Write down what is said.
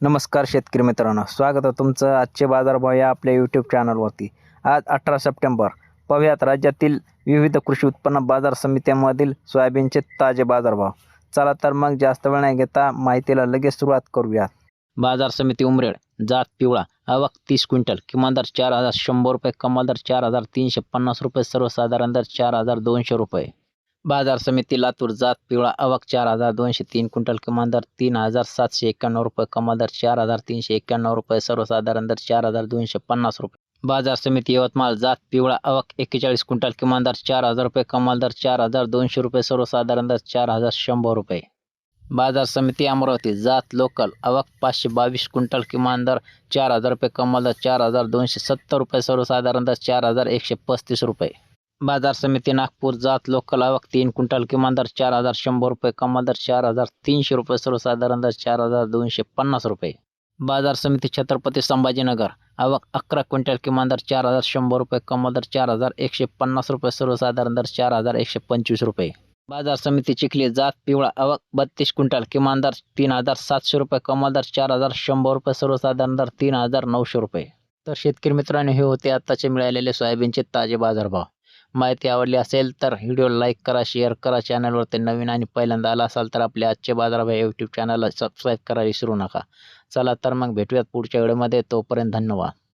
नमस्कार शेतकरी मित्रांनो स्वागत आहे तुमचं आजचे बाजारभाव या आपल्या यूट्यूब चॅनलवरती आज अठरा सप्टेंबर पाहूयात राज्यातील विविध कृषी उत्पन्न बाजार समित्यांमधील सोयाबीनचे ताजे बाजारभाव. चला तर मग जास्त वेळ नाही घेता माहितीला लगेच सुरुवात करूयात. बाजार समिती उमरेड जात पिवळा आवक तीस क्विंटल किमान दर चार हजार शंभर रुपये कमाल दर चार हजार तीनशे पन्नास रुपये सर्वसाधारण दर चार हजार दोनशे रुपये. बाजार समिती लातूर जात पिवळा आवक चार हजार दोनशे तीन क्विंटल किमान दर तीन हजार सातशे एक्क्याण्णव रुपये कमाल दर चार हजार तीनशे एक्क्याण्णव रुपये सर्वसाधारण दर चार हजार दोनशे पन्नास रुपये. बाजार समिती यवतमाळ जात पिवळा आवक एक्केचाळीस क्विंटल किमान दर चार हजार रुपये कमाल दर चार हजार दोनशे रुपये सर्वसाधारण दर चार हजार शंभर रुपये. बाजार समिती अमरावती जात लोकल आवक पाचशे बावीस क्विंटल किमान दर चार हजार रुपये कमाल दर चार हजार दोनशे सत्तर रुपये सर्वसाधारण दर चार हजार एकशे पस्तीस रुपये. बाजार समिती नागपूर जात लोकल आवक तीन क्विंटल किमान दर चार हजार शंभर रुपये कमाल दर चार हजार तीनशे रुपये सर्वसाधारण दर चार हजार दोनशे पन्नास रुपये. बाजार समिती छत्रपती संभाजीनगर आवक अकरा क्विंटल किमान दर चार हजार शंभर रुपये कमाल दर चार हजार एकशे पन्नास रुपये सर्वसाधारण दर चार हजार एकशे पंचवीस रुपये. बाजार समिती चिखली जात पिवळा आवक बत्तीस क्विंटल किमान दर तीन हजार सातशे रुपये कमाल दर चार हजार शंभर रुपये सर्वसाधारण दर तीन हजार नऊशे रुपये. तर शेतकरी मित्रांनो हे होते आत्ताचे मिळालेले सोयाबीनचे ताजे बाजारभाव. माहिती आवडली असेल तर व्हिडिओ लाईक करा शेअर करा चॅनलवरती नवीन आणि पहिल्यांदा आला असाल तर आपल्या आजचे बाजारभाव यूट्यूब चॅनलला सबस्क्राईब करा विसरू नका. चला तर मग भेटूयात पुढच्या व्हिडिओमध्ये. तोपर्यंत धन्यवाद.